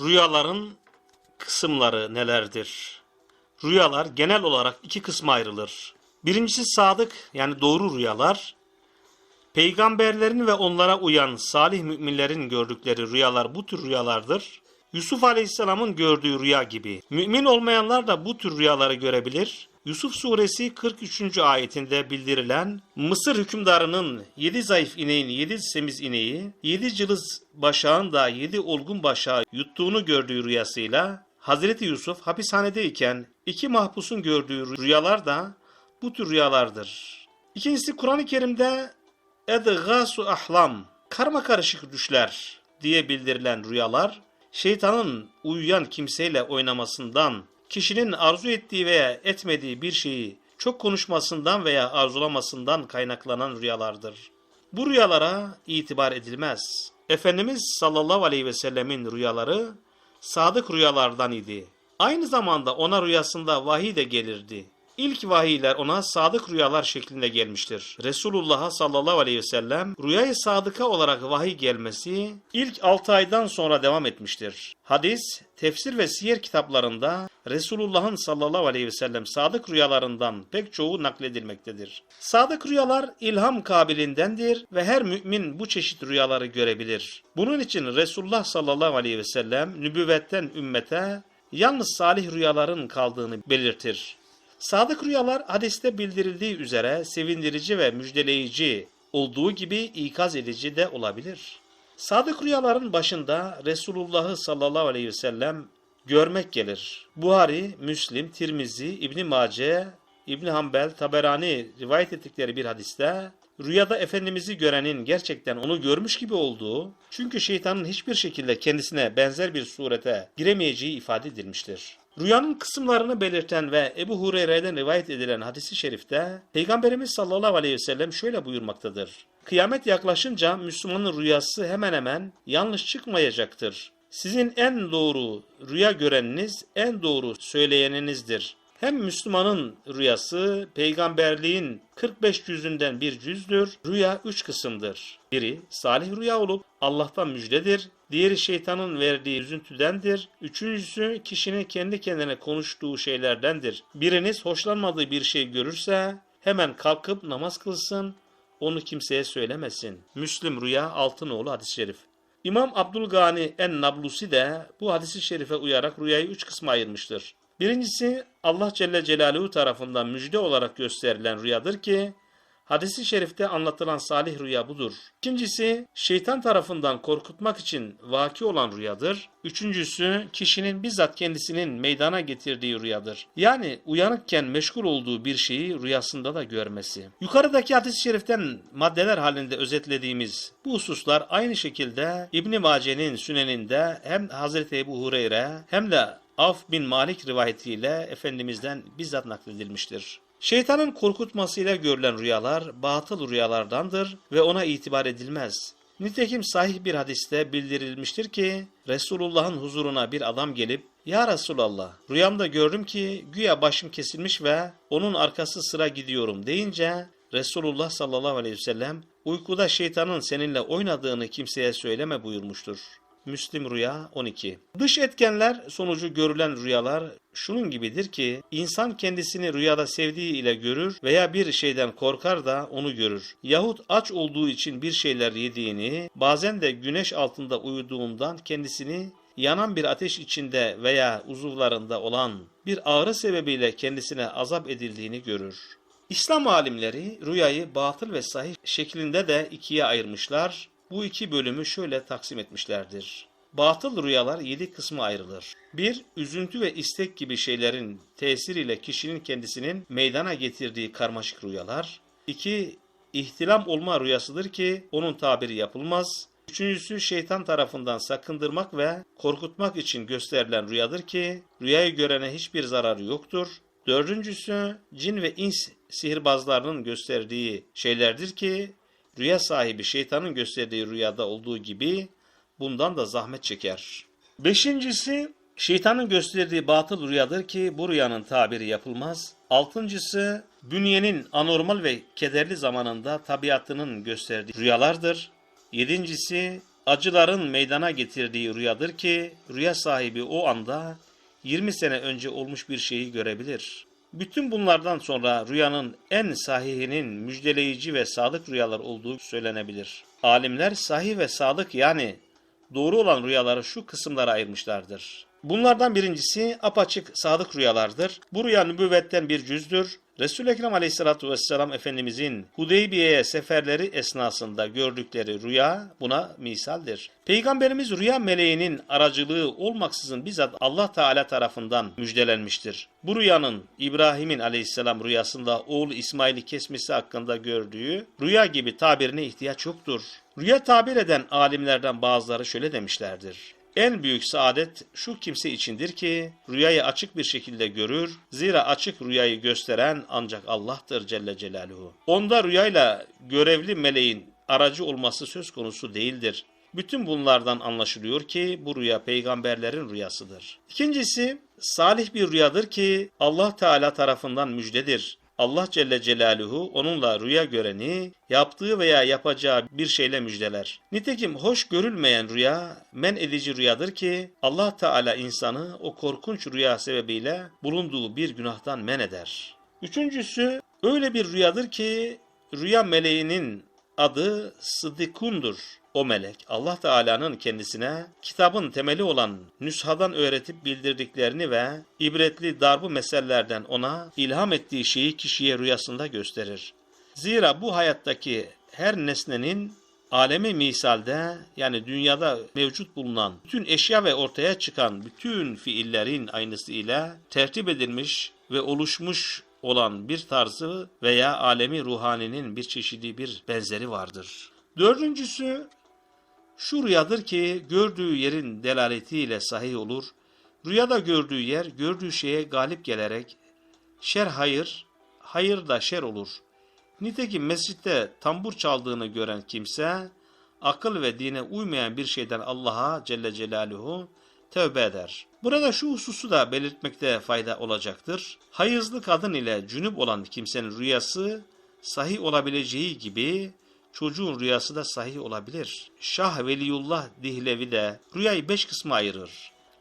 Rüyaların kısımları nelerdir? Rüyalar genel olarak iki kısma ayrılır. Birincisi sadık yani doğru rüyalar. Peygamberlerin ve onlara uyan salih müminlerin gördükleri rüyalar bu tür rüyalardır. Yusuf Aleyhisselam'ın gördüğü rüya gibi. Mümin olmayanlar da bu tür rüyaları görebilir. Yusuf suresi 43. ayetinde bildirilen Mısır hükümdarının 7 zayıf ineğin 7 semiz ineği, 7 cılız başağın da 7 olgun başağı yuttuğunu gördüğü rüyasıyla Hazreti Yusuf hapishanedeyken iki mahpusun gördüğü rüyalar da bu tür rüyalardır. İkincisi Kur'an-ı Kerim'de Edgasu ahlam, karma karışık düşler diye bildirilen rüyalar, şeytanın uyuyan kimseyle oynamasından, kişinin arzu ettiği veya etmediği bir şeyi çok konuşmasından veya arzulamasından kaynaklanan rüyalardır. Bu rüyalara itibar edilmez. Efendimiz sallallahu aleyhi ve sellemin rüyaları sadık rüyalardan idi. Aynı zamanda ona rüyasında vahiy de gelirdi. İlk vahiyler ona sadık rüyalar şeklinde gelmiştir. Resulullah'a sallallahu aleyhi ve sellem rüyayı sadıka olarak vahiy gelmesi ilk 6 aydan sonra devam etmiştir. Hadis, tefsir ve siyer kitaplarında Resulullah'ın sallallahu aleyhi ve sellem sadık rüyalarından pek çoğu nakledilmektedir. Sadık rüyalar ilham kabilindendir ve her mümin bu çeşit rüyaları görebilir. Bunun için Resulullah sallallahu aleyhi ve sellem nübüvvetten ümmete yalnız salih rüyaların kaldığını belirtir. Sadık rüyalar hadiste bildirildiği üzere sevindirici ve müjdeleyici olduğu gibi ikaz edici de olabilir. Sadık rüyaların başında Resulullah'ı sallallahu aleyhi ve sellem görmek gelir. Buhari, Müslim, Tirmizi, İbni Mace, İbni Hanbel, Taberani rivayet ettikleri bir hadiste rüyada Efendimiz'i görenin gerçekten onu görmüş gibi olduğu, çünkü şeytanın hiçbir şekilde kendisine benzer bir surete giremeyeceği ifade edilmiştir. Rüyanın kısımlarını belirten ve Ebu Hureyre'den rivayet edilen hadisi şerifte Peygamberimiz sallallahu aleyhi ve sellem şöyle buyurmaktadır. Kıyamet yaklaşınca Müslümanın rüyası hemen hemen yanlış çıkmayacaktır. Sizin en doğru rüya göreniniz en doğru söyleyeninizdir. Hem Müslümanın rüyası peygamberliğin 45 cüzünden bir cüzdür. Rüya üç kısımdır. Biri salih rüya olup Allah'tan müjdedir. Diğeri şeytanın verdiği üzüntüdendir. Üçüncüsü kişinin kendi kendine konuştuğu şeylerdendir. Biriniz hoşlanmadığı bir şey görürse hemen kalkıp namaz kılsın, onu kimseye söylemesin. Müslim Rüya Altınoğlu hadis-i şerif. İmam Abdülgani en-Nablusi de bu hadisi şerife uyarak rüyayı üç kısma ayırmıştır. Birincisi Allah Celle Celaluhu tarafından müjde olarak gösterilen rüyadır ki hadisi şerifte anlatılan salih rüya budur. İkincisi şeytan tarafından korkutmak için vaki olan rüyadır. Üçüncüsü kişinin bizzat kendisinin meydana getirdiği rüyadır. Yani uyanıkken meşgul olduğu bir şeyi rüyasında da görmesi. Yukarıdaki hadis-i şeriften maddeler halinde özetlediğimiz bu hususlar aynı şekilde İbn Mace'nin süneninde hem Hazreti Ebu Hureyre hem de Af bin Malik rivayetiyle Efendimiz'den bizzat nakledilmiştir. Şeytanın korkutmasıyla görülen rüyalar batıl rüyalardandır ve ona itibar edilmez. Nitekim sahih bir hadiste bildirilmiştir ki Resulullah'ın huzuruna bir adam gelip Ya Resulallah rüyamda gördüm ki güya başım kesilmiş ve onun arkası sıra gidiyorum deyince Resulullah sallallahu aleyhi ve sellem uykuda şeytanın seninle oynadığını kimseye söyleme buyurmuştur. Müslim Rüya 12 Dış etkenler sonucu görülen rüyalar şunun gibidir ki insan kendisini rüyada sevdiği ile görür veya bir şeyden korkar da onu görür. Yahut aç olduğu için bir şeyler yediğini, bazen de güneş altında uyuduğundan kendisini yanan bir ateş içinde veya uzuvlarında olan bir ağrı sebebiyle kendisine azap edildiğini görür. İslam alimleri rüyayı batıl ve sahih şeklinde de ikiye ayırmışlar. Bu iki bölümü şöyle taksim etmişlerdir. Batıl rüyalar yedi kısma ayrılır. 1. Üzüntü ve istek gibi şeylerin tesiriyle kişinin kendisinin meydana getirdiği karmaşık rüyalar. 2. İhtilam olma rüyasıdır ki onun tabiri yapılmaz. Üçüncüsü şeytan tarafından sakındırmak ve korkutmak için gösterilen rüyadır ki rüyayı görene hiçbir zararı yoktur. Dördüncüsü cin ve ins sihirbazlarının gösterdiği şeylerdir ki rüya sahibi şeytanın gösterdiği rüyada olduğu gibi bundan da zahmet çeker. Beşincisi şeytanın gösterdiği batıl rüyadır ki bu rüyanın tabiri yapılmaz. Altıncısı bünyenin anormal ve kederli zamanında tabiatının gösterdiği rüyalardır. Yedincisi acıların meydana getirdiği rüyadır ki rüya sahibi o anda 20 sene önce olmuş bir şeyi görebilir. Bütün bunlardan sonra rüyanın en sahihinin müjdeleyici ve sadık rüyalar olduğu söylenebilir. Alimler sahih ve sadık yani doğru olan rüyaları şu kısımlara ayırmışlardır. Bunlardan birincisi apaçık sadık rüyalardır. Bu rüya nübüvvetten bir cüzdür. Resul-i Ekrem Aleyhisselatü Vesselam Efendimizin Hudeybiye'ye seferleri esnasında gördükleri rüya buna misaldir. Peygamberimiz rüya meleğinin aracılığı olmaksızın bizzat Allah Teala tarafından müjdelenmiştir. Bu rüyanın İbrahim'in aleyhisselam rüyasında oğlu İsmail'i kesmesi hakkında gördüğü rüya gibi tabirine ihtiyaç yoktur. Rüya tabir eden alimlerden bazıları şöyle demişlerdir. En büyük saadet şu kimse içindir ki rüyayı açık bir şekilde görür. Zira açık rüyayı gösteren ancak Allah'tır Celle Celaluhu. Onda rüyayla görevli meleğin aracı olması söz konusu değildir. Bütün bunlardan anlaşılıyor ki bu rüya peygamberlerin rüyasıdır. İkincisi salih bir rüyadır ki Allah Teala tarafından müjdedir. Allah Celle Celaluhu onunla rüya göreni yaptığı veya yapacağı bir şeyle müjdeler. Nitekim hoş görülmeyen rüya men edici rüyadır ki Allah Teala insanı o korkunç rüya sebebiyle bulunduğu bir günahtan men eder. Üçüncüsü öyle bir rüyadır ki rüya meleğinin adı Sıddikundur. O melek Allah Teala'nın kendisine kitabın temeli olan nüshadan öğretip bildirdiklerini ve ibretli darbu mesellerden ona ilham ettiği şeyi kişiye rüyasında gösterir. Zira bu hayattaki her nesnenin alemi misalde yani dünyada mevcut bulunan bütün eşya ve ortaya çıkan bütün fiillerin aynısı ile tertip edilmiş ve oluşmuş olan bir tarzı veya alemi ruhaninin bir çeşidi bir benzeri vardır. Dördüncüsü şu rüyadır ki gördüğü yerin delaletiyle sahih olur. Rüyada gördüğü yer gördüğü şeye galip gelerek şer hayır, hayır da şer olur. Nitekim mescitte tambur çaldığını gören kimse akıl ve dine uymayan bir şeyden Allah'a Celle Celaluhu tövbe eder. Burada şu hususu da belirtmekte fayda olacaktır. Hayızlı kadın ile cünüp olan kimsenin rüyası sahih olabileceği gibi çocuğun rüyası da sahih olabilir. Şah Veliyullah Dihlevi de rüyayı beş kısma ayırır.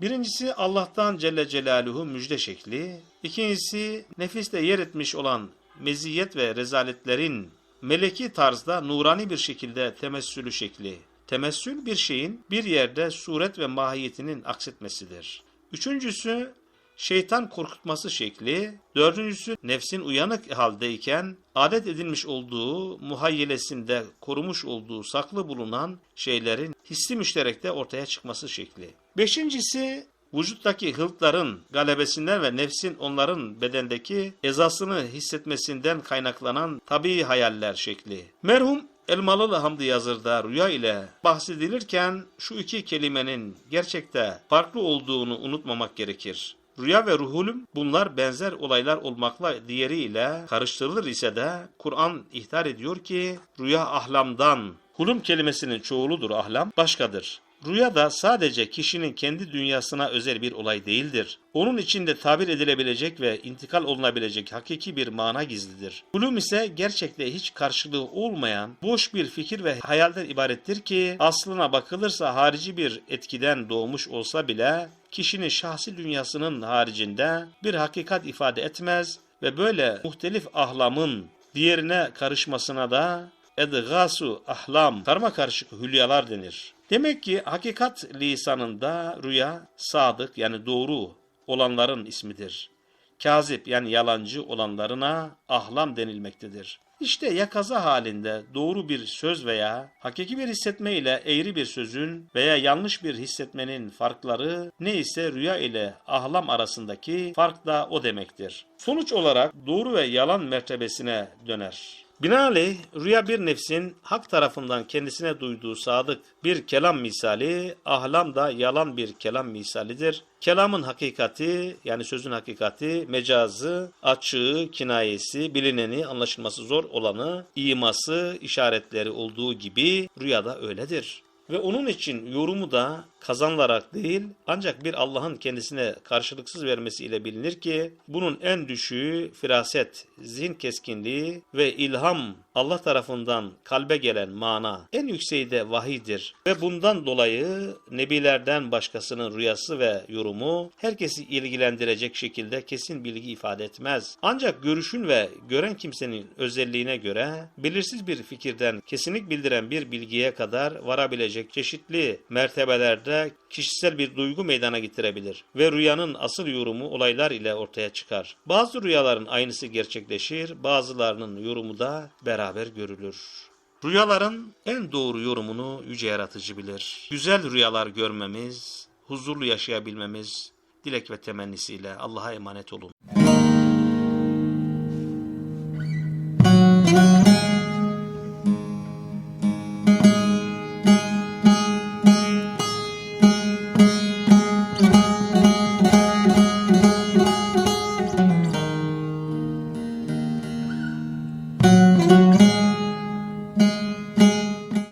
Birincisi Allah'tan Celle Celaluhu müjde şekli. İkincisi nefiste yer etmiş olan meziyet ve rezaletlerin meleki tarzda nurani bir şekilde temessülü şekli. Temessül bir şeyin bir yerde suret ve mahiyetinin aksetmesidir. Üçüncüsü şeytan korkutması şekli. Dördüncüsü nefsin uyanık haldeyken adet edilmiş olduğu muhayyelesinde korumuş olduğu saklı bulunan şeylerin hissi müşterekte ortaya çıkması şekli. Beşincisi vücuttaki hıltların galebesinden ve nefsin onların bedendeki ezasını hissetmesinden kaynaklanan tabii hayaller şekli. Merhum Elmalılı Hamdi Yazır'da rüya ile bahsedilirken şu iki kelimenin gerçekte farklı olduğunu unutmamak gerekir. Rüya ve ruhulüm bunlar benzer olaylar olmakla diğeriyle karıştırılır ise de Kur'an ihtar ediyor ki rüya ahlamdan, hulum kelimesinin çoğuludur ahlam başkadır. Rüya da sadece kişinin kendi dünyasına özel bir olay değildir. Onun içinde tabir edilebilecek ve intikal olunabilecek hakiki bir mana gizlidir. Hulum ise gerçekte hiç karşılığı olmayan boş bir fikir ve hayalden ibarettir ki aslına bakılırsa harici bir etkiden doğmuş olsa bile kişinin şahsi dünyasının haricinde bir hakikat ifade etmez ve böyle muhtelif ahlamın diğerine karışmasına da edgasu ahlam karma karışık hülyalar denir. Demek ki hakikat lisanında rüya sadık yani doğru olanların ismidir. Kazip yani yalancı olanlarına ahlam denilmektedir. İşte yakaza halinde doğru bir söz veya hakiki bir hissetme ile eğri bir sözün veya yanlış bir hissetmenin farkları ne ise rüya ile ahlam arasındaki fark da o demektir. Sonuç olarak doğru ve yalan mertebesine döner. Binaenaleyh rüya bir nefsin hak tarafından kendisine duyduğu sadık bir kelam misali, ahlam da yalan bir kelam misalidir. Kelamın hakikati yani sözün hakikati, mecazı, açığı, kinayesi, bilineni, anlaşılması zor olanı, iması, işaretleri olduğu gibi rüyada öyledir. Ve onun için yorumu da kazanılarak değil ancak bir Allah'ın kendisine karşılıksız vermesi ile bilinir ki bunun en düşüğü firaset, zihin keskinliği ve ilham Allah tarafından kalbe gelen mana. En yükseği de vahidir ve bundan dolayı nebilerden başkasının rüyası ve yorumu herkesi ilgilendirecek şekilde kesin bilgi ifade etmez. Ancak görüşün ve gören kimsenin özelliğine göre belirsiz bir fikirden kesinlik bildiren bir bilgiye kadar varabilecek çeşitli mertebelerde kişisel bir duygu meydana getirebilir ve rüyanın asıl yorumu olaylar ile ortaya çıkar. Bazı rüyaların aynısı gerçekleşir, bazılarının yorumu da beraber görülür. Rüyaların en doğru yorumunu yüce yaratıcı bilir. Güzel rüyalar görmemiz, huzurlu yaşayabilmemiz dilek ve temennisiyle Allah'a emanet olun.